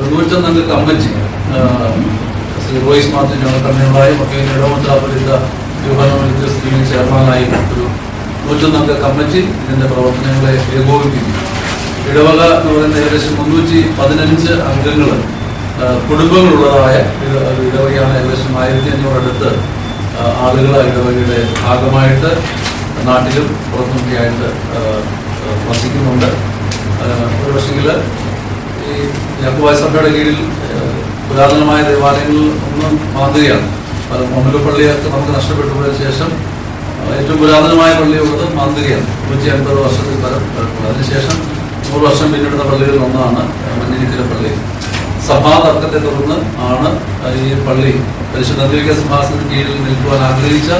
ഒരു അംഗ committee Shri Royce Martin general കൺവീനറായും ഒക്കെ ഇടവത്താപരിത വിഭാഗം സ്കീമിന് ചെയർമാനായി ഒരു നൂറ്റൊന്നംഗ കമ്മിറ്റി ഇതിന്റെ പ്രവർത്തനങ്ങളെ ഏകോപിപ്പിക്കും ഇടവക എന്ന് പറയുന്ന ഏകദേശം മുന്നൂറ്റി പതിനഞ്ച് അംഗങ്ങൾ കുടുംബങ്ങളുള്ളതായ ഇട- ഇടവകയാണ് ഏകദേശം ആയിരത്തി അഞ്ഞൂറടുത്ത് ആളുകൾ ഇടവകയുടെ ഭാഗമായിട്ട് നാട്ടിലും പുറത്തുമൊക്കെയായിട്ട് വസിക്കുന്നുണ്ട്. ഒരു പക്ഷെങ്കിൽ ഈ യാക്കോബായ സഭയുടെ കീഴിൽ പുരാതനമായ ദേവാലയങ്ങളിൽ ഒന്ന് മാതൃകയാണ് പല മൊമ്മല പള്ളിയൊക്കെ നമുക്ക് നഷ്ടപ്പെട്ടു പോയ ശേഷം ഏറ്റവും പുരാതനമായ പള്ളിയുള്ളത് മാതൃകയാണ് നൂറ്റി അൻപത് വർഷത്തിൽ പരം പഴക്കമുള്ളത് അതിനുശേഷം നൂറ് വർഷം പിന്നിടുന്ന പള്ളികളിൽ ഒന്നാണ് മഞ്ഞിരിക്കര പള്ളി. സഭാ തർക്കത്തെ തുടർന്ന് ആണ് ഈ പള്ളി പരിശുദ്ധ അദ്വൈക സിംഹാസനത്തിന് കീഴിൽ നിൽക്കുവാൻ ആഗ്രഹിച്ച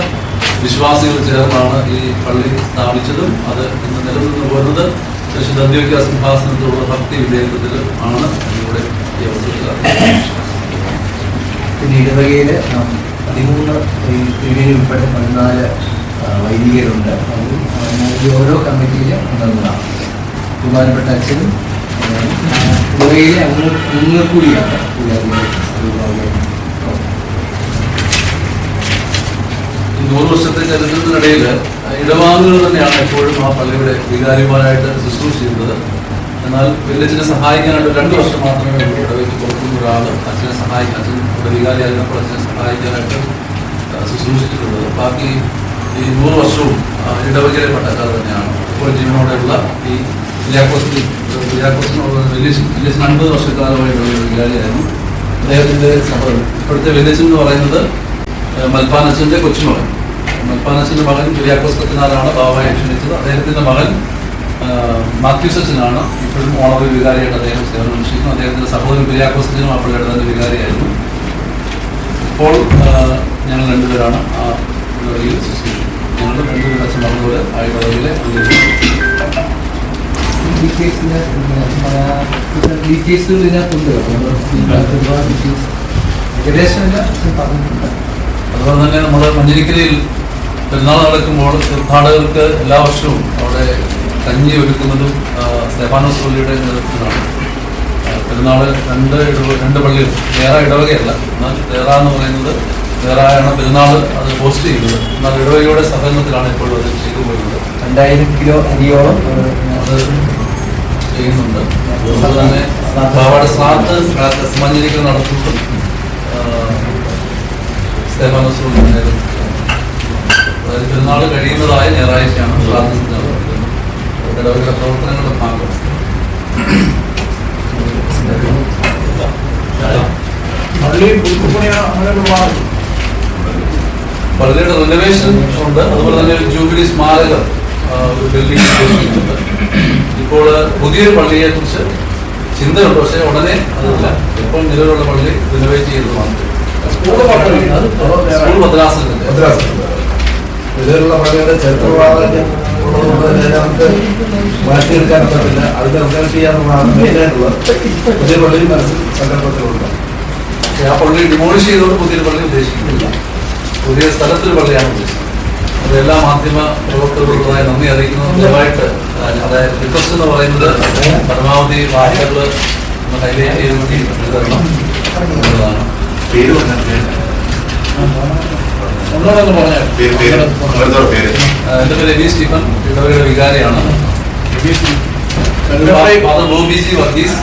വിശ്വാസികൾ ചേർന്നാണ് ഈ പള്ളി സ്ഥാപിച്ചതും അത് ഇന്ന് നിലനിന്ന് പോകുന്നത്. പരിശുദ്ധ അദ്വൈക സിംഹാസനത്തിലുള്ള ഭക്തി വിധേയത്തിൽ ആണ് ഇവിടെ ഈ അവസരത്തിൽ. പിന്നെ ഇടവകയിൽ പതിമൂന്ന് തിരുവേനി ഉൾപ്പെടെ പതിനാല് വൈദികരുണ്ട്. അതും ഓരോ കമ്മിറ്റിയിലും അംഗങ്ങളാണ് ബഹുമാനപ്പെട്ട അച്ഛനും ഇടവകയിലെ അംഗ അംഗങ്ങൾ കൂടിയാണ്. നൂറ് വർഷത്തെ ചരിത്രത്തിനിടയിൽ ഇടവാങ്ങുകൾ തന്നെയാണ് എപ്പോഴും ആ പള്ളിയുടെ വികാരിമാരായിട്ട് ശുശ്രൂഷ ചെയ്യുന്നത്. എന്നാൽ വില്ലേജിനെ സഹായിക്കാനായിട്ട് രണ്ട് വർഷം മാത്രമേ ഉള്ളൂ ഇടവേക്ക് പുറത്തുനിന്ന് ഒരാൾ അച്ഛനെ സഹായിക്കാൻ അച്ഛൻ ഇവിടെ വികാരിയായിരുന്നപ്പോൾ അച്ഛനെ സഹായിക്കാനായിട്ട് ശുശ്രൂഷിച്ചിട്ടുള്ളത്. ബാക്കി ഈ നൂറ് വർഷവും ഇടവകയിലെ പട്ടക്കാർ തന്നെയാണ്. ഇപ്പോൾ ജീവനോടെയുള്ള ഈ വില്യാക്കോസിൽ വില്യാക്കോസിനുള്ള വില്ലേജ് വില്ലേജിന് അൻപത് വർഷക്കാലമായിട്ടുള്ള ഒരു വികാരിയായിരുന്നു. അദ്ദേഹത്തിന്റെ സഹോദരൻ ഇപ്പോഴത്തെ വില്ലേജ് എന്ന് പറയുന്നത് മൽപ്പാനച്ഛന്റെ കൊച്ചുമകൻ. മൽപ്പാനച്ചന്റെ മകൻ കുര്യാക്കോസ് കത്തിനാലാണ് ബാബായെ ക്ഷണിച്ചത്. അദ്ദേഹത്തിന്റെ മകൻ ഏഹ് മാത്യൂസ് അച്ഛനാണ് ഇപ്പോഴും ഓണറി വികാരിയായിട്ട് അദ്ദേഹം സേവനം അനുഷ്ഠിക്കുന്നു അദ്ദേഹത്തിന്റെ സഹോദരൻ കുര്യാക്കോസ് അച്ഛനും ആ പള്ളിയുടെ തന്നെ വികാരിയായിരുന്നു. ഇപ്പോൾ ഞങ്ങൾ രണ്ടുപേരാണ് ആ ഇടവകയിൽ ശുശ്രൂഷിക്കുന്നത് ഞങ്ങൾ രണ്ടുപേരും അച്ഛൻ പറഞ്ഞതുപോലെ ആ പദവിയിലെ ഡീറ്റെയിൽസുകൾ ഇതിനകത്തുണ്ട്. ഏകദേശം പറഞ്ഞിട്ടുണ്ട്. അതുപോലെ തന്നെ നമ്മൾ മഞ്ഞരിക്കരയിൽ പെരുന്നാൾ നടക്കുമ്പോൾ തീർത്ഥാടകർക്ക് എല്ലാ വർഷവും അവിടെ കഞ്ഞി ഒരുക്കുന്നതും സ്തെഫാനോസ് പള്ളിയുടെ നേതൃത്വത്തിലാണ്. പെരുന്നാൾ രണ്ട് ഇടവ രണ്ട് പള്ളികൾ വേറെ ഇടവകയല്ല. എന്നാൽ വേറെ എന്ന് പറയുന്നത് വേറെയാണ് പെരുന്നാൾ അത് പോസ്റ്റ് ചെയ്യുന്നത്. എന്നാൽ ഇടവകയുടെ സഹകരണത്തിലാണ് ഇപ്പോഴും അത് ചെയ്തു പോയിരുന്നത് രണ്ടായിരം കിലോ അരിയോളം അത് ചെയ്യുന്നുണ്ട്. അതുപോലെ തന്നെ പാവാട് സ്നാത്ത് മഞ്ഞരിക്കൽ നടത്തുന്നതും ആ, സ്തെഫാനോസ് പള്ളിയുടെ കഴിയുന്നതായ ഞായറാഴ്ചയാണ് പ്രാർത്ഥന ഇടവകയുടെ പ്രവർത്തനങ്ങളുടെ ഭാഗം. പള്ളിയുടെ റിനോവേഷൻ ഉണ്ട്. അതുപോലെ തന്നെ ഒരു ജൂബിലി സ്മാരകം ബിൽഡിംഗ് ഇപ്പോൾ പുതിയൊരു പള്ളിയെ കുറിച്ച് ചിന്തയുണ്ട്. പക്ഷേ ഉടനെ അതല്ല. ഇപ്പോൾ നിലവിലുള്ള പള്ളി റിനോവേറ്റ് അത് സ്കൂൾ ഭദ്രാസനത്തിന്റെ ഇതിലുള്ള ഉള്ളതുകൊണ്ട് തന്നെ നമുക്ക് മാറ്റിയെടുക്കാൻ പറ്റില്ല അതിനെ റിസൾട്ട് ചെയ്യാന്നുള്ളതാണ് മെയിനായിട്ടുള്ളത് പുതിയ പള്ളി മനസ്സിൽ സങ്കല്പത്തിലുണ്ട്. ആ പള്ളി ഡിമോളിഷ് ചെയ്തുകൊണ്ട് പുതിയ പള്ളി ഉദ്ദേശിക്കുന്നില്ല. പുതിയ സ്ഥലത്തിൽ പള്ളിയാണ് ഉദ്ദേശിക്കുന്നത്. അത് എല്ലാ മാധ്യമ പ്രവർത്തകർക്കുള്ളതായി നന്ദി അറിയിക്കുന്നതായിട്ട് അതായത് റിക്വസ്റ്റ് എന്ന് പറയുന്നത് പരമാവധി വാർത്തകൾ ഹൈലൈറ്റ് ചെയ്ത് എഴുതണം എന്നുള്ളതാണ്. പേര് പറഞ്ഞാൽ ഒന്നോടൊന്ന് പറഞ്ഞാൽ എന്റെ പേര് രവി സ്റ്റീഫൻ ഇടവകയുടെ വികാരിയാണ്. Father Roby G Varghese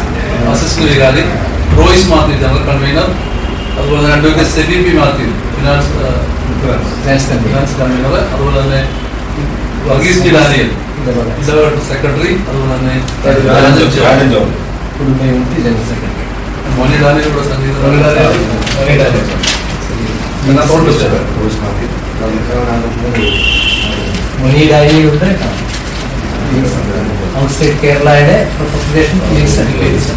assistant വികാരി. Royce Mathew general convener. അതുപോലെ തന്നെ advocate Sebi P Mathew finance finance convener. അതുപോലെ തന്നെ വർഗീസ് ജി ഡാനിയൽ സെക്രട്ടറി. അതുപോലെ തന്നെ ജനറൽ സെക്രട്ടറി. മോനി ഡാനിയൽ ഇവിടെ Sangeetha. Moni Daniel. Moni Daniel. Salt step. Rose market. അതിനകത്താണ് മൂന്ന് പേര്. മൊഴി ഡയറിയുണ്ട് ഔട്ട്സൈഡ് കേരളയുടെ റെപ്രസെന്റേഷൻ സർട്ടിഫിക്കറ്റ്